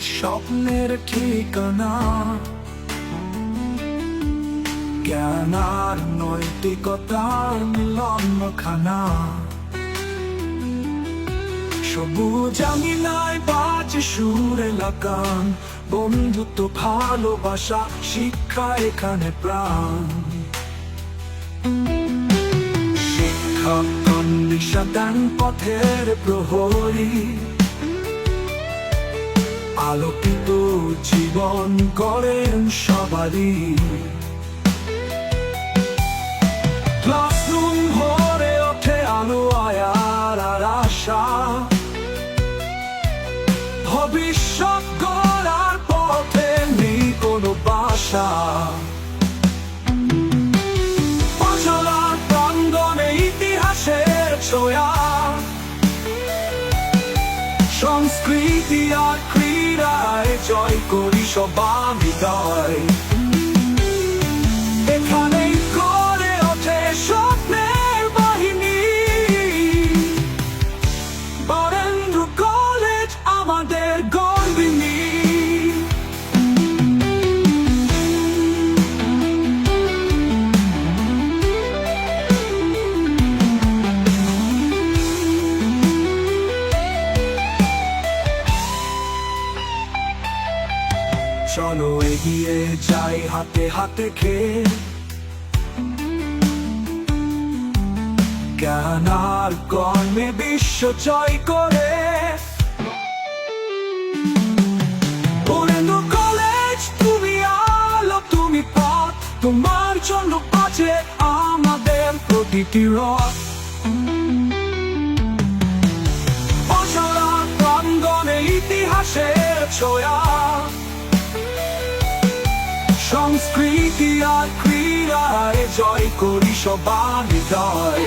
স্বপ্নের ঠিকানা। জ্ঞান আর নৈতিকতার মিলন সবুজ আমি নাই বাজে সুরে লাগান বন্ধুত্ব, ভালোবাসা, শিক্ষা এখানে প্রাণ। শিক্ষক দান পথের প্রহরী। আলোকিত জীবন করেন সবারই। ক্লাসরুম ভরে ওঠে আলো, আয়ার আর আশা। ভবিষ্যৎ গড়ার পথে নেই কোনো বাসা। পাঠশালার প্রাঙ্গণে ইতিহাসের ছোঁয়া। সংস্কৃতি আর ক্রীড়ায় জয় করি সবার হৃদয় চলো এগিয়ে যাই হাতে হাতে খেয়ে। জ্ঞান আর কর্মে বিশ্ব জয় করে? কলেজ তুমি আলো, তুমি পথ, তোমার জন্য বাজে আমাদের প্রতিটি রথ। পাঠশালা প্রাঙ্গণে ইতিহাসের ছোঁয়া। সংস্কৃতি আর ক্রীড়ায় জয় করি সবার হৃদয়